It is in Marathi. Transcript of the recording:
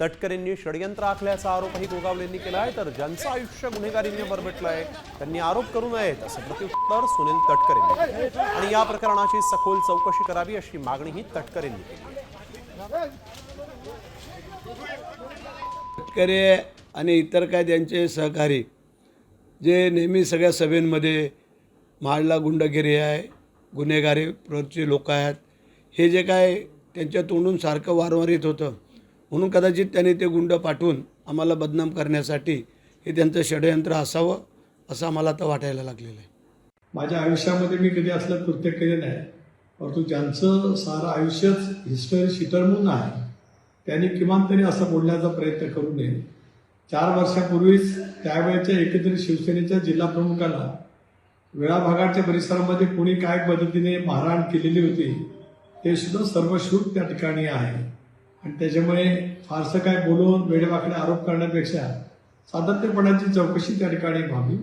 तटकरेंनी षडयंत्र आखल्याचा आरोपही गोगावलेंनी केला आहे तर ज्यांचं आयुष्य गुन्हेगारीने आहे त्यांनी आरोप करू नयेत असं प्रत्युत्तर सुनील तटकरेंनी आणि या प्रकरणाची सखोल चौकशी करावी अशी मागणीही तटकरेंनी केली आहे. आणि इतर काय त्यांचे सहकारी जे नेहमी सगळ्या सभेंमध्ये महाडला गुंडगिरी आहे गुन्हेगारी प्रवृत्तीचे लोक आहेत हे जे काय त्यांच्या तोंडून सारखं वारंवार येत होतं म्हणून कदाचित त्यांनी ते गुंड पाठवून आम्हाला बदनाम करण्यासाठी हे त्यांचं षडयंत्र असावं असं आम्हाला आता वाटायला लागलेलं आहे. माझ्या आयुष्यामध्ये मी कधी असलं कृत्य केलं नाही. परंतु ज्यांचं सारं आयुष्यच हिस्टरी शितळमून आहे त्यांनी किमान तरी असं बोलण्याचा प्रयत्न करू नये. चार वर्षापूर्वीच त्यावेळेच्या एकत्रित शिवसेनेच्या जिल्हा प्रमुखाला वेळाभागाच्या परिसरामध्ये कोणी काय पद्धतीने मारहाण केलेली होती ते सुद्धा सर्वश्रुत त्या ठिकाणी आहे. आणि त्याच्यामुळे फारसं काय बोलून वेडेवाकडे आरोप करण्यापेक्षा सातत्यपणाची चौकशी त्या ठिकाणी व्हावी.